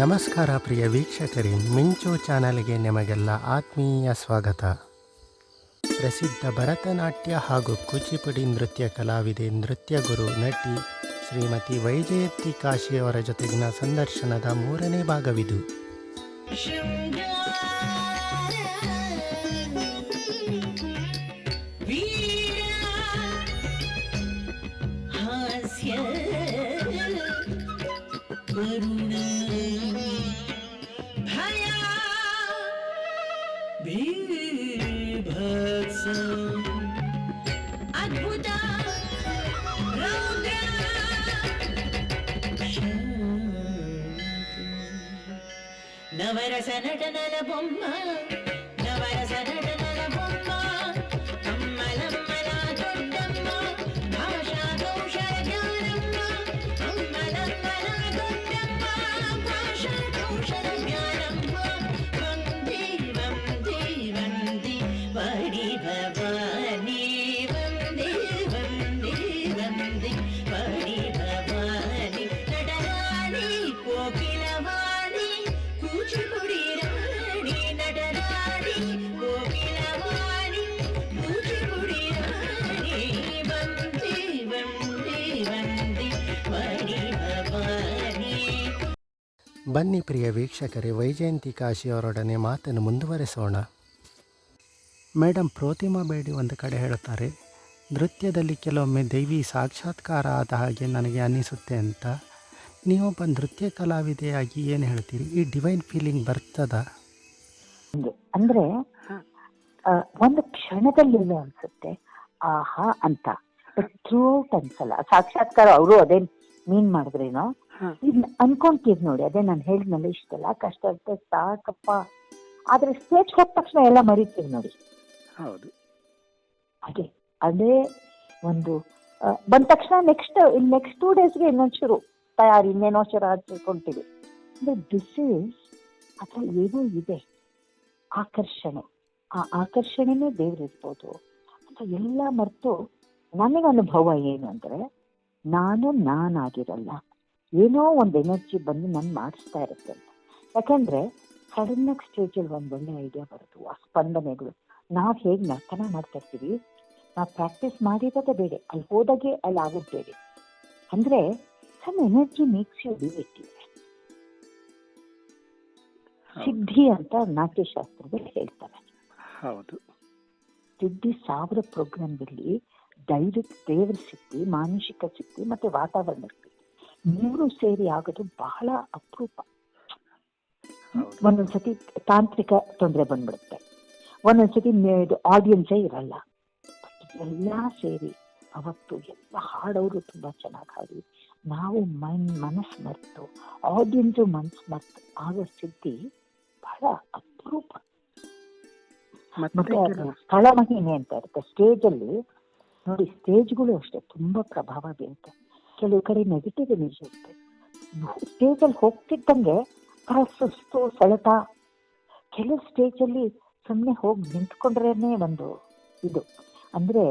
ನಮಸ್ಕಾರ ಪ್ರಿಯ ವೀಕ್ಷಕರೇ, ಮಿಂಚು ಚಾನಲ್ಗೆ ನಿಮಗೆಲ್ಲ ಆತ್ಮೀಯ ಸ್ವಾಗತ. ಪ್ರಸಿದ್ಧ ಭರತನಾಟ್ಯ ಹಾಗೂ ಕೂಚಿಪುಡಿ ನೃತ್ಯ ಕಲಾವಿದೆ, ನೃತ್ಯ ಗುರು ನಟಿ ಶ್ರೀಮತಿ ವೈಜಯಂತಿ ಕಾಶಿಯವರ ಜೊತೆಗಿನ ಸಂದರ್ಶನದ ಮೂರನೇ ಭಾಗವಿದು. నవరస నటనల బొమ్మ. ಬನ್ನಿ ಪ್ರಿಯ ವೀಕ್ಷಕರೇ ವೈಜಯಂತಿ ಕಾಶಿಯವರೊಡನೆ ಮಾತನ್ನು ಮುಂದುವರೆಸೋಣ. ಮೇಡಮ್ ಪ್ರೋತಿಮಾ ಬೇಡಿ ಒಂದು ಕಡೆ ಹೇಳುತ್ತಾರೆ ನೃತ್ಯದಲ್ಲಿ ಕೆಲವೊಮ್ಮೆ ದೈವಿ ಸಾಕ್ಷಾತ್ಕಾರ ಆದ ಹಾಗೆ ನನಗೆ ಅನ್ನಿಸುತ್ತೆ ಅಂತ. ನೀವೊಬ್ಬ ನೃತ್ಯ ಕಲಾವಿದೆಯಾಗಿ ಏನು ಹೇಳ್ತೀರಿ? ಈ ಡಿವೈನ್ ಫೀಲಿಂಗ್ ಬರ್ತದ? ಅಂದರೆ ಒಂದು ಕ್ಷಣದಲ್ಲಿ ಅನಿಸುತ್ತೆ ಆಹಾ ಅಂತ. ಥ್ರೂ ಔಟ್ ಅನ್ಸಲ್ಲ. ಸಾಕ್ಷಾತ್ಕಾರ ಅವರು ಅದೇ ಮೀನ್ ಮಾಡಿದ್ರೇನೋ ಇದ್ ಅನ್ಕೊಂತೀವಿ ನೋಡಿ ಅದೇ ನಾನು ಹೇಳಿದ್ನಲ್ಲ ಇಷ್ಟೆಲ್ಲ ಕಷ್ಟ ಇರುತ್ತೆ ಸಾಕಪ್ಪ. ಆದ್ರೆ ಸ್ಟೇಜ್ ಹೋದ ತಕ್ಷಣ ಎಲ್ಲ ಮರಿತೀವಿ ನೋಡಿ. ಹೌದು. ಅದೇ ಅದೇ ಒಂದು ಬಂದ ತಕ್ಷಣ ನೆಕ್ಸ್ಟ್ ನೆಕ್ಸ್ಟ್ ಟೂ ಡೇಸ್ಗೆ ಇನ್ನೊಂದು ಶುರು ತಯಾರಿ ಇನ್ನೇನೋ ಶುರು ಹಚ್ಚಿಕೊಳ್ತೀವಿ ಅಂದ್ರೆ ದಿಸ್ ಇಸ್ ಅಥವಾ ಏನೋ ಇದೆ. ಆಕರ್ಷಣೆ. ಆ ಆಕರ್ಷಣೆನೇ ದೇವ್ರಿರ್ಬೋದು ಅಥವಾ ಎಲ್ಲ ಮರೆತು ನನಗೆ ಅನುಭವ ಏನು ಅಂದ್ರೆ ನಾನು ನಾನಾಗಿರಲ್ಲ. ಏನೋ ಒಂದು ಎನರ್ಜಿ ಬಂದು ನನ್ನ ಮಾಡಿಸ್ತಾ ಇರುತ್ತೆ ಅಂತ. ಯಾಕಂದ್ರೆ ಸಡನ್ ಆಗಿ ಸ್ಟೇಜಲ್ಲಿ ಒಂದು ಒಳ್ಳೆ ಐಡಿಯಾ ಬರುತ್ತೆ. ಆ ಸ್ಪಂದನೆಗಳು. ನಾವು ಹೇಗೆ ನರ್ತನ ಮಾಡ್ತಾ ಇರ್ತೀವಿ? ನಾವು ಪ್ರಾಕ್ಟೀಸ್ ಮಾಡಿರೋದೇ ಬೇಡ ಅಲ್ಲಿ ಹೋದಾಗೆ ಅಲ್ಲಿ ಆಗೋದು ಬೇಡ ಅಂದ್ರೆ some energy makes you do it ಸಿದ್ಧಿ ಅಂತ ನಾಟ್ಯಶಾಸ್ತ್ರದಲ್ಲಿ ಹೇಳ್ತಾರೆ. ಹೌದು. ಸಿದ್ಧಿ ಸಾವಿರ ಪ್ರೋಗ್ರಾಮ್ಗಳಲ್ಲಿ ದೈವಿಕ ದೇವರ ಸಿದ್ಧಿ ಮಾನಸಿಕ ಸಿದ್ಧಿ ಮತ್ತೆ ವಾತಾವರಣ ಮೂರು ಸೇರಿ ಆಗೋದು ಬಹಳ ಅಪರೂಪ. ಒಂದೊಂದ್ಸತಿ ತಾಂತ್ರಿಕ ತೊಂದರೆ ಬಂದ್ಬಿಡುತ್ತೆ. ಒಂದೊಂದ್ಸತಿ ಆಡಿಯನ್ಸೇ ಇರಲ್ಲ. ಎಲ್ಲ ಸೇರಿ ಅವತ್ತು ಎಲ್ಲ ಹಾಡೋರು ತುಂಬಾ ಚೆನ್ನಾಗಿ ಹಾಡಿ ನಾವು ಮನ್ ಮನಸ್ಸು ಮರೆತು ಆಡಿಯನ್ಸು ಮನಸ್ಸು ಮರೆತು ಆಗೋ ಸಿದ್ಧಿ ಬಹಳ ಅಪರೂಪ. ಮತ್ತೆ ಸ್ಥಳ ಮಹಿಮೆ ಅಂತ ಇರುತ್ತೆ. ಸ್ಟೇಜಲ್ಲಿ ನೋಡಿ ಸ್ಟೇಜ್ಗಳು ಅಷ್ಟೇ ತುಂಬಾ ಪ್ರಭಾವ ಬೀರುತ್ತೆ. ಕೆಲವು ಕಡೆ ನೆಗೆಟಿವ್ ಎನರ್ಜಿ ಇರುತ್ತೆ. ಸ್ಟೇಜ್ ಅಲ್ಲಿ ಹೋಗ್ತಿದ್ದಂಗೆ ಆ ಸುಸ್ತು ಸೆಳೆತ. ಕೆಲವು ಸ್ಟೇಜ್ ಅಲ್ಲಿ ಸುಮ್ಮನೆ ಹೋಗಿ ನಿಂತ್ಕೊಂಡ್ರೇನೆ ಒಂದು ಇದು. ಅಂದ್ರೆ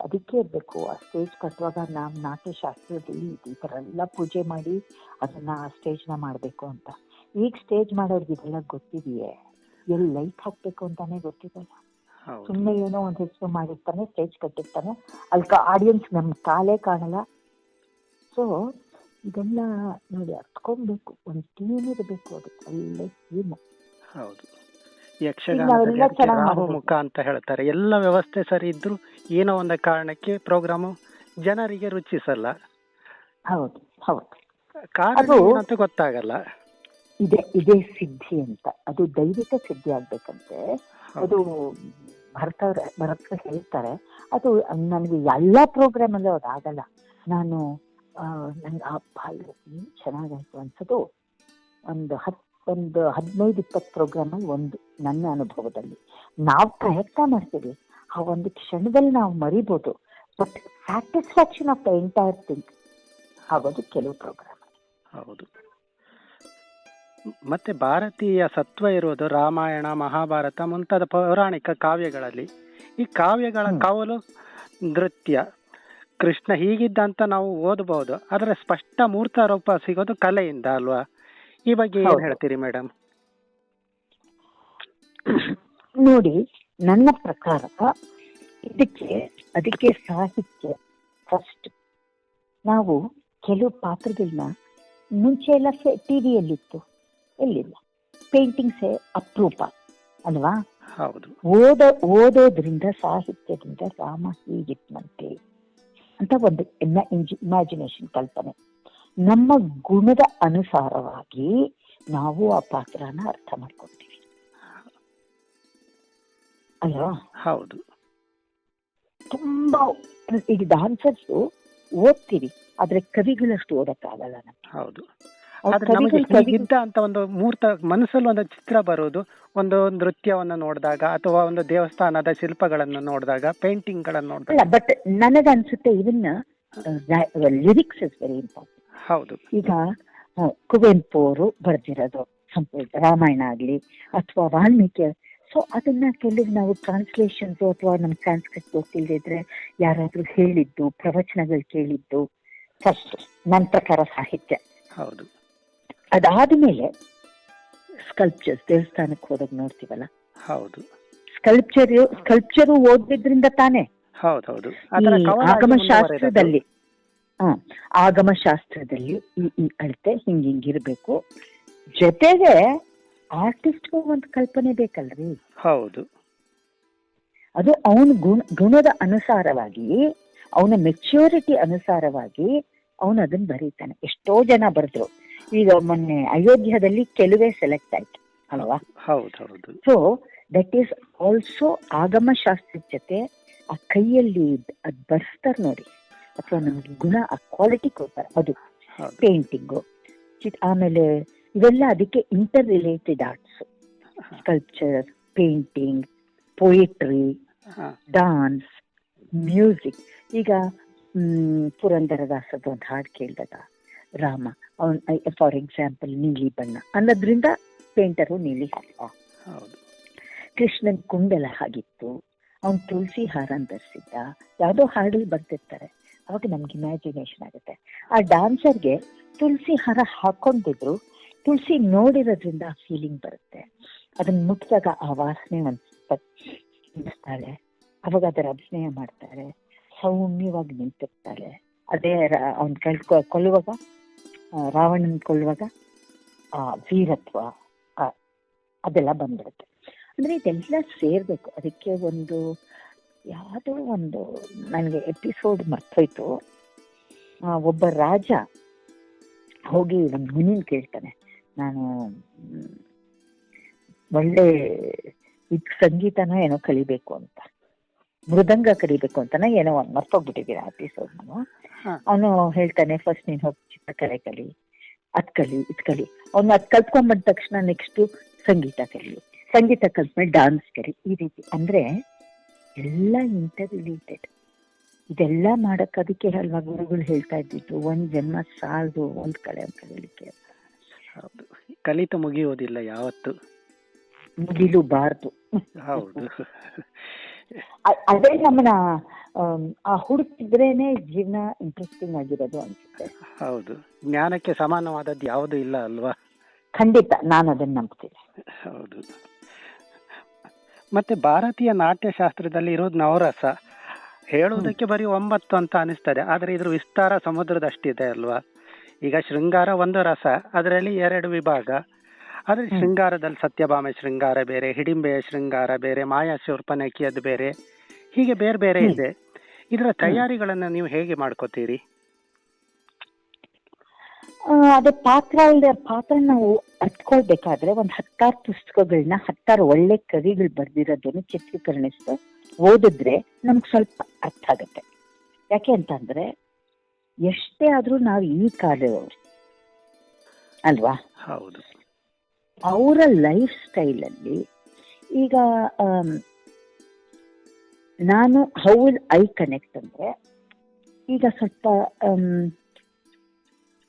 ಅದಕ್ಕೆ ಇರಬೇಕು ಆ ಸ್ಟೇಜ್ ಕಟ್ಟುವಾಗ ನಾವು ನಾಟ್ಯಶಾಸ್ತ್ರದಲ್ಲಿ ಈ ಥರ ಎಲ್ಲ ಪೂಜೆ ಮಾಡಿ ಅದನ್ನ ಆ ಸ್ಟೇಜ್ನ ಮಾಡಬೇಕು ಅಂತ. ಈಗ ಸ್ಟೇಜ್ ಮಾಡೋರ್ಗೆ ಇದೆಲ್ಲ ಗೊತ್ತಿದೆಯೇ? ಎಲ್ಲಿ ಲೈಟ್ ಹಾಕ್ಬೇಕು ಅಂತಾನೆ ಗೊತ್ತಿದೆಯಲ್ಲ? ಸುಮ್ಮನೆ ಏನೋ ಒಂದು ಹೆಸರು ಮಾಡಿರ್ತಾನೆ ಸ್ಟೇಜ್ ಕಟ್ಟಿರ್ತಾನೆ. ಅಲ್ಲಿ ಆಡಿಯನ್ಸ್ ನಮ್ ಕಾಲೇ ಕಾಣಲ್ಲ. ಸೊ ಇದೆಲ್ಲ ನೋಡಿ ಹತ್ಕೊಬೇಕು ಒಂದು ಟೀಮ್ ಇರಬೇಕು ಅದಕ್ಕೆ ಒಳ್ಳೆ ಟೀಮ್ ಹೌದು. ಯಕ್ಷಗಾನ ಯಕ್ಷಗಾನದಲ್ಲಿ ಚೆನ್ನಾಗ್ ರಾಹು ಮಾಡ್ಬೋದು. ಮುಖ ಅಂತ ಹೇಳ್ತಾರೆ. ಎಲ್ಲ ವ್ಯವಸ್ಥೆ ಸರಿ ಇದ್ರು ಏನೋ ಒಂದು ಕಾರಣಕ್ಕೆ ಪ್ರೋಗ್ರಾಮು ಜನರಿಗೆ ರುಚಿಸಲ್ಲ. ಹೌದು ಹೌದು. ಕಾರಣ ಅಂತ ಗೊತ್ತಾಗಲ್ಲ. ಇದೆ ಇದೇ ಸಿದ್ಧಿ ಅಂತ. ಅದು ದೈವಿಕ ಸಿದ್ಧಿ ಆಗ್ಬೇಕಂತೆ. ಅದು ಭರತ ಭರತ ಹೇಳ್ತಾರೆ ಅದು ನನಗೆ ಎಲ್ಲ ಪ್ರೋಗ್ರಾಮ್ ಅಲ್ಲೂ ಅದು ಆಗಲ್ಲ. ನಾನು ನಂಗೆ ಏನು ಚೆನ್ನಾಗಾಯ್ತು ಅನ್ಸೋದು ಒಂದು ಹತ್ ಒಂದು ಹದಿನೈದು ಇಪ್ಪತ್ತು ಪ್ರೋಗ್ರಾಮಲ್ಲಿ ಒಂದು ನನ್ನ ಅನುಭವದಲ್ಲಿ. ನಾವು ಪ್ರಯತ್ನ ಮಾಡ್ತೀವಿ. ಆ ಒಂದು ಕ್ಷಣದಲ್ಲಿ ನಾವು ಮರಿಬೋದು. But satisfaction of the entire thing ಆಗೋದು ಕೆಲವು ಪ್ರೋಗ್ರಾಮ್ ಹೌದು. ಮತ್ತೆ ಭಾರತೀಯ ಸತ್ವ ಇರೋದು ರಾಮಾಯಣ ಮಹಾಭಾರತ ಮುಂತಾದ ಪೌರಾಣಿಕ ಕಾವ್ಯಗಳಲ್ಲಿ. ಈ ಕಾವ್ಯಗಳ ಕವಲು ನೃತ್ಯ ಕೃಷ್ಣ ಹೀಗಿದ್ದ ಅಂತ ನಾವು ಓದಬಹುದು ಆದರೆ ಸ್ಪಷ್ಟ ಮೂರ್ತ ರೂಪ ಸಿಗೋದು ಕಲೆಯಿಂದ ಅಲ್ವಾ? ಈ ಬಗ್ಗೆ ಏನ್ ಹೇಳ್ತೀರಿ ಮೇಡಮ್ ನೋಡಿ ನನ್ನ ಪ್ರಕಾರ ಇದಕ್ಕೆ ಅದಕ್ಕೆ ಸಾಹಿತ್ಯ ಫಸ್ಟ್ ನಾವು ಕೆಲವು ಪಾತ್ರಗಳನ್ನ ಮುಂಚೆ ಎಲ್ಲ ಟಿವಿಯಲ್ಲಿತ್ತು. ಎಲ್ಲಿಲ್ಲ? ಪೇಂಟಿಂಗ್ಸೇ ಅಪರೂಪ ಅಲ್ವಾ? ಹೌದು. ಓದ ಓದೋದ್ರಿಂದ ಸಾಹಿತ್ಯದಿಂದ ರಾಮ ಹೀಗಿದ್ನಂತೆ. ಅಂತ ಒಂದು ಇಮ್ಯಾಜಿನೇಷನ್ ಕಲ್ಪನೆ. ನಮ್ಮ ಗುಣದ ಅನುಸಾರವಾಗಿ ನಾವು ಆ ಪಾತ್ರನ ಅರ್ಥ ಮಾಡ್ಕೊತೀವಿ ಅಲ್ವಾ? ಹೌದು. ತುಂಬಾ ಈಗ ಡಾನ್ಸರ್ಸ್ ಓದ್ತೀವಿ ಆದ್ರೆ ಕವಿಗಳಷ್ಟು ಓದಕ್ಕಾಗಲ್ಲ ನಮ್ಗೆ. ಹೌದು. ಕವಿಗಳು ಅಂತ ಒಂದು ಮೂರ್ತ ಮನಸ್ಸಲ್ಲಿ ಒಂದು ಚಿತ್ರ ಬರೋದು. ಒಂದು ನೃತ್ಯವನ್ನು ನೋಡಿದಾಗ ಅಥವಾ ಒಂದು ದೇವಸ್ಥಾನದ ಶಿಲ್ಪಗಳನ್ನು ನೋಡಿದಾಗ ಪೇಂಟಿಂಗ್ಗಳನ್ನು ನೋಡಿದಾಗ ಬಟ್ ನನಗನ್ಸುತ್ತೆ ಇದನ್ನ ಲಿರಿಕ್ಸ್ ಇಸ್ ವೆರಿ ಇಂಪಾರ್ಟೆಂಟ್ ಹೌದು. ಈಗ ಕುವೆಂಪು ಅವರು ಬರ್ದಿರೋದು ಸಂಪೂರ್ಣ ರಾಮಾಯಣ ಆಗ್ಲಿ ಅಥವಾ ವಾಲ್ಮೀಕಿ. ಸೊ ಅದನ್ನ ಕೆಲವು ನಾವು ಟ್ರಾನ್ಸ್ಲೇಷನ್ಸ್ ಅಥವಾ ನಮ್ಗೆ ಸಂಸ್ಕೃತ ಗೊತ್ತಿಲ್ಲದಿದ್ರೆ ಯಾರಾದ್ರೂ ಹೇಳಿದ್ದು ಪ್ರವಚನಗಳು ಕೇಳಿದ್ದು ಫಸ್ಟ್ ನನ್ನ ಪ್ರಕಾರ ಸಾಹಿತ್ಯ. ಹೌದು. ಅದಾದ್ಮೇಲೆ ಸ್ಕಲ್ಪ್ಚರ್ಸ್ ದೇವಸ್ಥಾನಕ್ಕೆ ಹೋದಾಗ ನೋಡ್ತೀವಲ್ಲ? ಹೌದು. ಸ್ಕಲ್ಪ್ಚರ್ ಸ್ಕಲ್ಪ್ಚರ್ ಓದಿದ್ರಿಂದ ತಾನೇ? ಹೌದು ಹೌದು ಈ ಅದರ ಆಗಮ ಶಾಸ್ತ್ರದಲ್ಲಿ ಹ ಆಗಮ ಶಾಸ್ತ್ರದಲ್ಲಿ ಈ ಈ ಅಳತೆ ಹಿಂಗ್ ಹಿಂಗಿರ್ಬೇಕು ಜೊತೆಗೆ ಆರ್ಟಿಸ್ಟ್ ಒಂದು ಕಲ್ಪನೆ ಬೇಕಲ್ರಿ? ಹೌದು. ಅದು ಅವನ ಗುಣ ಗುಣದ ಅನುಸಾರವಾಗಿ ಅವನ ಮೆಚ್ಯೂರಿಟಿ ಅನುಸಾರವಾಗಿ ಅವನು ಅದನ್ನ ಬರೀತಾನೆ. ಎಷ್ಟೋ ಜನ ಬರೆದ್ರು. ಈಗ ಮೊನ್ನೆ ಅಯೋಧ್ಯದಲ್ಲಿ ಕೆಲವೇ ಸೆಲೆಕ್ಟ್ ಆಯ್ತು ಅಲ್ವಾ? ಹೌದು ಸೊ ದಟ್ ಈಸ್ ಆಲ್ಸೋ ಆಗಮ ಶಾಸ್ತ್ರದ ಜೊತೆ ಆ ಕೈಯಲ್ಲಿ ಅದ್ ಬರ್ಸ್ತಾರೆ ನೋಡಿ. ಅಥವಾ ನಮ್ಗೆ ಗುಣ ಆ ಕ್ವಾಲಿಟಿ ಕೊಡ್ತಾರೆ. ಅದು ಪೇಂಟಿಂಗ್ ಆಮೇಲೆ ಇವೆಲ್ಲ ಅದಕ್ಕೆ inter related arts sculpture painting poetry dance music ಈಗ ಹ್ಮ್ ಪುರಂದರದಾಸದ ಒಂದು ಹಾಡು ಕೇಳಿದಾಗ ರಾಮ. ಅವನ್ ಫಾರ್ ಎಕ್ಸಾಂಪಲ್ ನೀಲಿ ಬಣ್ಣ. ಅನ್ನೋದ್ರಿಂದ ಪೇಂಟರು ನೀಲಿ ಹಾಕ ಹೌದು. ಕೃಷ್ಣನ್ ಕುಂಡಲ ಹಾಗಿತ್ತು. ಅವನ್ ತುಳಸಿ ಹಾರ ಧರಿಸಿದ್ದ. ಯಾವುದೋ ಹಾಡಲ್ಲಿ ಬರ್ತಿರ್ತಾರೆ ಅವಾಗ ನಮ್ಗೆ ಇಮ್ಯಾಜಿನೇಷನ್ ಆಗುತ್ತೆ. ಆ ಡಾನ್ಸರ್ಗೆ ತುಳಸಿ ಹಾರ ಹಾಕೊಂಡಿದ್ರು ತುಳಸಿ ನೋಡಿರೋದ್ರಿಂದ ಆ ಫೀಲಿಂಗ್ ಬರುತ್ತೆ. ಅದನ್ನ ಮುಟ್ಟಿದಾಗ ಆ ವಾಸನೆ ಒಂದು ತಾಳೆ ಅವಾಗ ಅದರ ಅಭಿನಯ ಮಾಡ್ತಾರೆ. ಸೌಮ್ಯವಾಗಿ ನಿಂತಿರ್ತಾಳೆ. ಅದೇ ಅವನ್ ಕಳ್ಕೊ ಕೊಲ್ಲುವಾಗ ರಾವಣನ್ ಆ, ವೀರತ್ವ ಅದೆಲ್ಲ ಬಂದ್ಬಿಡುತ್ತೆ. ಅಂದ್ರೆ ಇದೆಲ್ಲ ಸೇರ್ಬೇಕು. ಅದಕ್ಕೆ ಒಂದು, ಯಾವುದೋ ಒಂದು, ನನಗೆ ಎಪಿಸೋಡ್ ಮರ್ತೋಯ್ತು. ಒಬ್ಬ ರಾಜ ಹೋಗಿ ಒಂದು ಮುನಿನ್ ಕೇಳ್ತಾನೆ. ನಾನು ಒಳ್ಳೆ ಇದ್ ಸಂಗೀತನ ಏನೋ ಕಲಿಬೇಕು ಅಂತ. ಮೃದಂಗ ಕಲಿಬೇಕು ಅಂತನ ಏನೋ ಒಂದು ಮರ್ತೋಗ್ಬಿಟ್ಟಿದ್ದೀರಾ ಎಪಿಸೋಡ್ ನಾನು. ಅವನು ಹೇಳ್ತಾನೆ ಫಸ್ಟ್ ನೀನು ಹೋಗಿ ಚಿತ್ರಕಲೆ ಕಲಿ ಅದ್ ಕಲಿ ಇದ್ ಕಲಿ. ಅವ್ನು ಅದ್ ಕಲ್ತ್ಕೊಂಡ್ ಬಂದ ತಕ್ಷಣ ನೆಕ್ಸ್ಟ್ ಸಂಗೀತ ಕಲಿ. ಸಂಗೀತ ಕಲ್ತ್ಮೇಲೆ ಡಾನ್ಸ್ ಕಲಿ. ಈ ರೀತಿ. ಅಂದ್ರೆ ಎಲ್ಲ ಇಂಟರ್ ರಿಲೇಟೆಡ್ ಇದೆಲ್ಲ ಮಾಡಕ್ ಅದಕ್ಕೆ ಅಲ್ವಾ ಗುರುಗಳು ಹೇಳ್ತಾ ಇದ್ದಿದ್ದು? ಒಂದ್ ಜನ್ಮ ಸಾಲದು ಒಂದ್ ಕಲೆ ಅಂತ ಹೇಳಿಕೆ ಕಲಿತ ಕಲಿತು ಯಾವತ್ತು. ಯಾವತ್ತು ಮುಗಿಲುಬಾರ್ದು ಹೌದು. ಅದೇ ನಮ್ಮನ್ನ ಆ ಹುಡುಕಿದ್ರೇನೆ ಜೀವನ ಇಂಟ್ರೆಸ್ಟಿಂಗ್ ಆಗಿರೋದು ಅನ್ಸುತ್ತೆ. ಹೌದು. ಜ್ಞಾನಕ್ಕೆ ಸಮಾನವಾದದ್ದು ಯಾವುದು ಇಲ್ಲ ಅಲ್ವಾ? ಖಂಡಿತ. ನಾನು ಅದನ್ನ ನಂಬ್ತೀನಿ. ಹೌದು. ಮತ್ತೆ ಭಾರತೀಯ ನಾಟ್ಯಶಾಸ್ತ್ರದಲ್ಲಿ ಇರೋದು ನವರಸ. ಹೇಳುವುದಕ್ಕೆ ಬರೀ ಒಂಬತ್ತು ಅಂತ ಅನಿಸ್ತದೆ. ಆದ್ರೆ ಇದ್ರ ವಿಸ್ತಾರ ಸಮುದ್ರದಷ್ಟಿದೆ ಅಲ್ವಾ? ಈಗ ಶೃಂಗಾರ ಒಂದು ರಸ ಅದರಲ್ಲಿ ಎರಡು ವಿಭಾಗ. ಆದ್ರೆ. ಶೃಂಗಾರದಲ್ಲಿ ಸತ್ಯಭಾಮೆ ಶೃಂಗಾರ ಬೇರೆ ಹಿಡಿಂಬೆಯ ಶೃಂಗಾರ ಬೇರೆ ಮಾಯಾ ಶೂರ್ಪನಖಿಯದ್ದು ಬೇರೆ ಹೀಗೆ ಬೇರೆ ಬೇರೆ ಇದೆ. ಇದರ ತಯಾರಿಗಳನ್ನ ನೀವು ಹೇಗೆ ಮಾಡ್ಕೋತೀರಿ? ಅದೇ ಪಾತ್ರ ಅಲ್ಲದೆ ಪಾತ್ರ ನಾವು ಅರ್ತ್ಕೊಳ್ಬೇಕಾದ್ರೆ ಒಂದ್ ಹತ್ತಾರು ಪುಸ್ತಕಗಳನ್ನ ಹತ್ತಾರು ಒಳ್ಳೆ ಕವಿಗಳು ಬರ್ದಿರೋದನ್ನು ಚಿತ್ರೀಕರಣಿಸ್ತು ಓದಿದ್ರೆ ನಮ್ಗೆ ಸ್ವಲ್ಪ ಅರ್ಥ ಆಗುತ್ತೆ. ಯಾಕೆ ಅಂತಂದ್ರೆ ಎಷ್ಟೇ ಆದ್ರೂ ನಾವು ಈ ಕಾಲದವರು. ಅಲ್ವಾ? ಹೌದು. ಅವರ ಲೈಫ್ ಸ್ಟೈಲಲ್ಲಿ ಈಗ ನಾನು ಹೌ ವಿಲ್ ಐ ಕನೆಕ್ಟ್ ಅಂದ್ರೆ ಈಗ ಸ್ವಲ್ಪ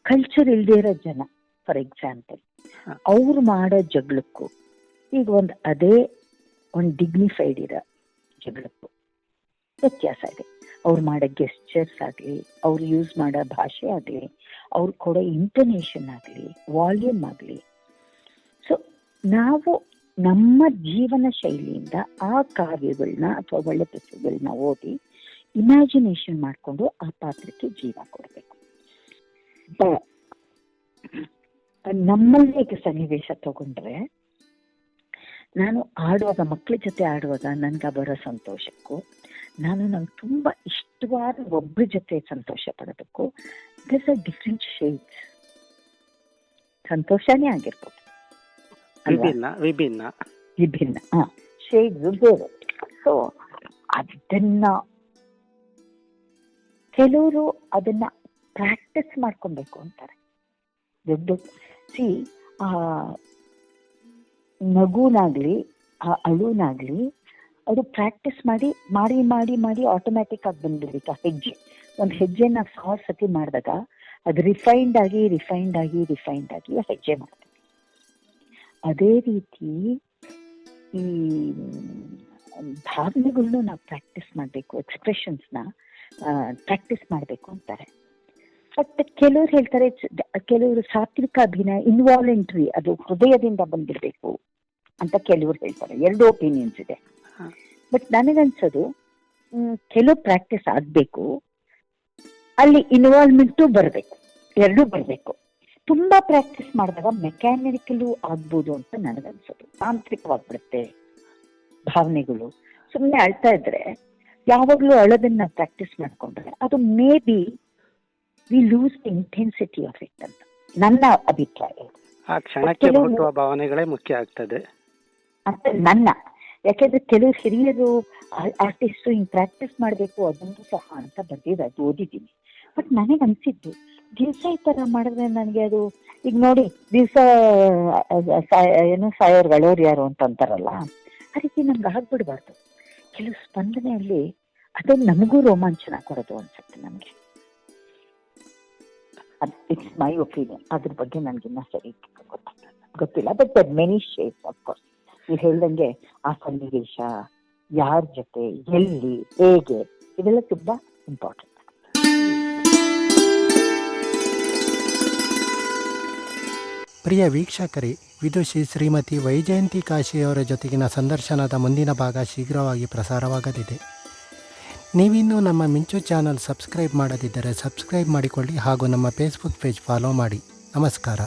ಕಲ್ಚರ್ ಇಲ್ಲದೇ ಇರೋ ಜನ ಫಾರ್ ಎಕ್ಸಾಂಪಲ್. ಅವ್ರು ಮಾಡೋ ಜಗಳಕ್ಕೂ ಈಗ ಒಂದು ಅದೇ ಒಂದು ಡಿಗ್ನಿಫೈಡ್ ಇರೋ ಜಗಳಕ್ಕೂ ವ್ಯತ್ಯಾಸ ಇದೆ ಅವ್ರು ಮಾಡೋ ಗೆಸ್ಚರ್ಸ್ ಆಗಲಿ ಅವ್ರು ಯೂಸ್ ಮಾಡೋ ಭಾಷೆ ಆಗಲಿ ಅವ್ರು ಕೊಡೋ ಇಂಟನೇಷನ್ ಆಗಲಿ ವಾಲ್ಯೂಮ್ ಆಗಲಿ ನಾವು ನಮ್ಮ ಜೀವನ ಶೈಲಿಯಿಂದ ಆ ಕಾವ್ಯಗಳನ್ನ ಅಥವಾ ಒಳ್ಳೆ ಪುಸ್ತಕಗಳನ್ನ ಓದಿ ಇಮ್ಯಾಜಿನೇಷನ್ ಮಾಡಿಕೊಂಡು ಆ ಪಾತ್ರಕ್ಕೆ ಜೀವ ಕೊಡಬೇಕು ನಮ್ಮಲ್ಲೇ ಸನ್ನಿವೇಶ ತಗೊಂಡ್ರೆ ನಾನು ಆಡುವಾಗ ಮಕ್ಕಳ ಜೊತೆ ಆಡುವಾಗ ನನ್ಗೆ ಬರೋ ಸಂತೋಷಕ್ಕೂ, ನಾನು ನಂಗೆ ತುಂಬ ಇಷ್ಟವಾದ ಒಬ್ಬರ ಜೊತೆ ಸಂತೋಷ ಪಡಬೇಕು ದಿಸ್ ಎ ಡಿಫ್ರೆಂಟ್ ಶೇಡ್ಸ್ ಸಂತೋಷನೇ ಆಗಿರ್ಬೋದು? ವಿಭಿನ್ನ ವಿಭಿನ್ನ. ವಿಭಿನ್ನ ಶೇಡ್ಸ್ ಬೇರೆ. ಸೊ ಅದನ್ನ ಕೆಲವರು ಅದನ್ನ ಪ್ರಾಕ್ಟೀಸ್ ಮಾಡ್ಕೊಬೇಕು ಅಂತಾರೆ. ದೊಡ್ಡ ಸಿ ಆ ನಗುನಾಗ್ಲಿ ಆ ಅಳುನಾಗ್ಲಿ ಅದು ಪ್ರಾಕ್ಟೀಸ್ ಮಾಡಿ ಮಾಡಿ ಮಾಡಿ ಮಾಡಿ ಆಟೋಮ್ಯಾಟಿಕ್ ಆಗಿ ಬಂದ್ಬಿಡ್ಬೇಕು ಆ ಹೆಜ್ಜೆ ಒಂದು ಹೆಜ್ಜೆನ ಸಾರ್ ಸತಿ ಮಾಡಿದಾಗ ಅದು ರಿಫೈನ್ಡ್ ಆಗಿ ರಿಫೈನ್ಡ್ ಆಗಿ ರಿಫೈನ್ಡ್ ಆಗಿ ಹೆಜ್ಜೆ ಮಾಡ್ತೀವಿ ಅದೇ ರೀತಿ ಈ ಭಾವನೆಗಳ್ನು ನಾವು ಪ್ರಾಕ್ಟೀಸ್ ಮಾಡಬೇಕು ಎಕ್ಸ್ಪ್ರೆಷನ್ಸ್ನ ಪ್ರಾಕ್ಟೀಸ್ ಮಾಡಬೇಕು ಅಂತಾರೆ. ಬಟ್ ಕೆಲವ್ರು ಹೇಳ್ತಾರೆ ಕೆಲವರು ಸಾತ್ವಿಕ ಅಭಿನಯ ಇನ್ವಾಲೆಂಟ್ರಿ ಅದು ಹೃದಯದಿಂದ ಬಂದಿರಬೇಕು ಅಂತ ಕೆಲವ್ರು ಹೇಳ್ತಾರೆ. ಎರಡು ಒಪಿನಿಯನ್ಸ್ ಇದೆ. ಬಟ್ ನನಗನ್ಸೋದು ಕೆಲವು ಪ್ರಾಕ್ಟೀಸ್ ಆಗಬೇಕು ಅಲ್ಲಿ ಇನ್ವಾಲ್ವ್ಮೆಂಟು ಬರಬೇಕು ಎರಡೂ ಬರಬೇಕು. ತುಂಬಾ ಪ್ರಾಕ್ಟೀಸ್ ಮಾಡಿದಾಗ ಮೆಕ್ಯಾನಿಕಲು ಆಗ್ಬೋದು ಅಂತ ನನಗನ್ಸೋದು. ತಾಂತ್ರಿಕವಾಗ್ಬಿಡುತ್ತೆ ಭಾವನೆಗಳು. ಸುಮ್ಮನೆ ಅಳ್ತಾ ಇದ್ರೆ ಯಾವಾಗಲೂ ಅಳೋದನ್ನ ಪ್ರಾಕ್ಟೀಸ್ ಮಾಡ್ಕೊಂಡ್ರೆ ಅದು maybe we lose the intensity of it ಅಂತ ನನ್ನ ಅಭಿಪ್ರಾಯ. ಆ ಕ್ಷಣಕ್ಕೆ ಹುಟ್ಟುವ ಭಾವನೆಗಳೇ ಮುಖ್ಯ ಆಗ್ತದೆ. ಅಂತ ನನ್ನ. ಯಾಕೆಂದ್ರೆ ಕೆಲವು ಹಿರಿಯರು ಆರ್ಟಿಸ್ಟ್ ಹಿಂಗ್ ಪ್ರಾಕ್ಟೀಸ್ ಮಾಡಬೇಕು ಅದೊಂದು ಸಹ ಅಂತ ಬಂದಿದೆ ಅದು ಓದಿದ್ದೀನಿ. ಬಟ್ ನನಗೆ ಅನ್ಸಿದ್ದು ದಿವಸ ಈ ತರ ಮಾಡಿದ್ರೆ ನನಗೆ ಅದು, ಈಗ ನೋಡಿ ದಿವಸ ಏನು ಸಾಯೋರ್ ಗಳೋರು ಯಾರು ಅಂತ ಅಂತಾರಲ್ಲ, ಆ ರೀತಿ ನಮ್ಗೆ ಆಗ್ಬಿಡ್ಬಾರ್ದು. ಕೆಲವು ಸ್ಪಂದನೆಯಲ್ಲಿ ಅದು ನಮಗೂ ರೋಮಾಂಚನ ಕೊಡೋದು ಅನ್ಸುತ್ತೆ ನಮಗೆ. ಇಟ್ಸ್ ಮೈ ಒಪಿನಿಯನ್ ಅದ್ರ ಬಗ್ಗೆ ನನಗಿನ್ನ ಸರಿ ಗೊತ್ತಿಲ್ಲ. But there many shapes of course ನೀವು ಹೇಳ್ದಂಗೆ ಆ ಸನ್ನಿವೇಶ, ಯಾರ ಜೊತೆ, ಎಲ್ಲಿ, ಹೇಗೆ, ಇದೆಲ್ಲ ತುಂಬಾ ಇಂಪಾರ್ಟೆಂಟ್ ಪ್ರಿಯ ವೀಕ್ಷಕರೇ ವಿದುಷಿ ಶ್ರೀಮತಿ ವೈಜಯಂತಿ ಕಾಶಿಯವರ ಜೊತೆಗಿನ ಸಂದರ್ಶನದ ಮುಂದಿನ ಭಾಗ ಶೀಘ್ರವಾಗಿ ಪ್ರಸಾರವಾಗಲಿದೆ. ನೀವಿನ್ನೂ ನಮ್ಮ ಮಿಂಚು ಚಾನಲ್ ಸಬ್ಸ್ಕ್ರೈಬ್ ಮಾಡದಿದ್ದರೆ ಸಬ್ಸ್ಕ್ರೈಬ್ ಮಾಡಿಕೊಳ್ಳಿ ಹಾಗೂ ನಮ್ಮ ಫೇಸ್ಬುಕ್ ಪೇಜ್ ಫಾಲೋ ಮಾಡಿ. ನಮಸ್ಕಾರ.